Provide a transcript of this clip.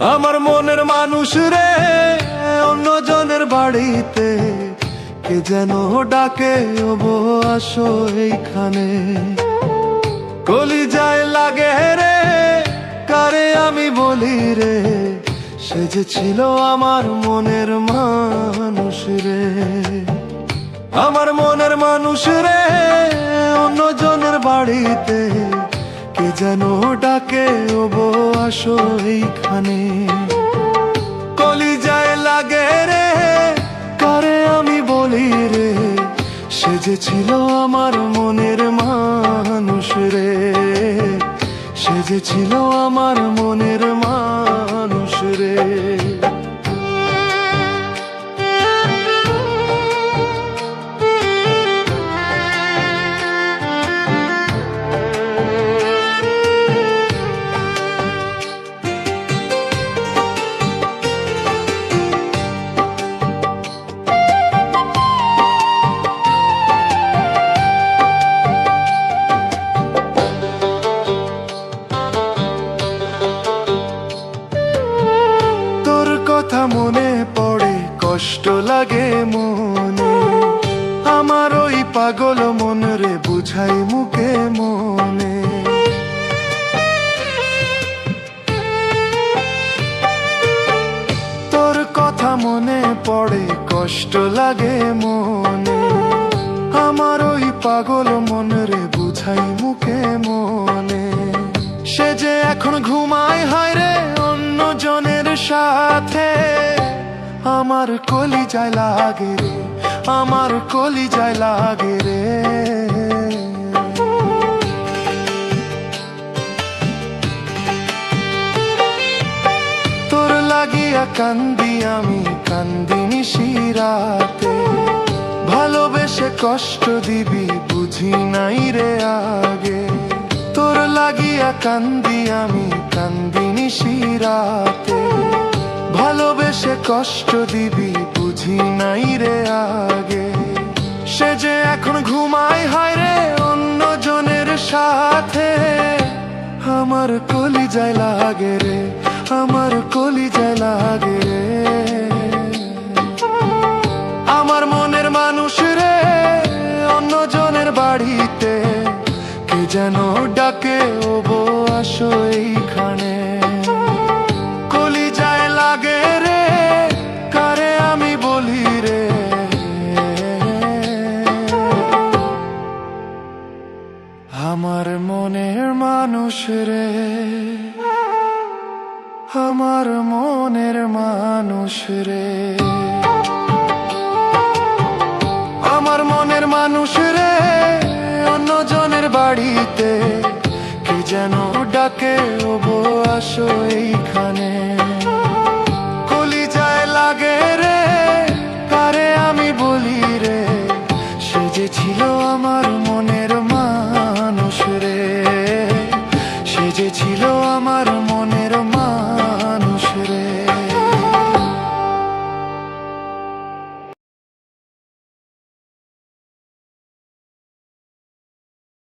আমার মনের মানুষ রে অন্য জনের বাড়িতে কে যেন ডাকে ওবো আসো এইখানে। কলি যায় লাগে রে, কারে আমি বলি রে? সে যে ছিল আমার মনের মানুষ রে। আমার মনের মানুষ রে অন্য জনের বাড়িতে কে যেন ডাকে ওবো আসো এইখানে। কলিজায় লাগে রে, করে আমি বলি রে, সে যে ছিল আমার মনের মানুষ রে। সে যে ছিল আমার মনের মানুষ লাগে মনে। আমার ওই পাগল মন রে বুঝাই মুখে মনে। তোর কথা মনে পড়ে, কষ্ট লাগে মনে। আমার ওই পাগল মন রে বুঝাই মুখে মনে। সে যে এখন ঘুমায়, হায় রে অন্য জনের সাথে আমার কলি যায় লাগে রে, আমার কলি যায় লাগে রে। তোর লাগিয়া কান্দি আমি কান্দিনি শিরাতে ভালোবেসে কষ্ট দিবি, বুঝি নাই রে আগে। তোর লাগিয়া কান্দি আমি কান্দিনি শিরাতে ভালোবেসে কষ্ট দিবি, বুঝি নাই রে আগে। সে যে এখন ঘুমায়, হয় রে অন্য জনের সাথে। আমার কলি যায় লাগে রে, আমার আমার মনের মানুষ রে। আমার মনের মানুষ রে। আমার মনের মানুষ রে, অন্য জনের বাড়িতে। কি যেন ডাকে ওবো আসো এইখানে।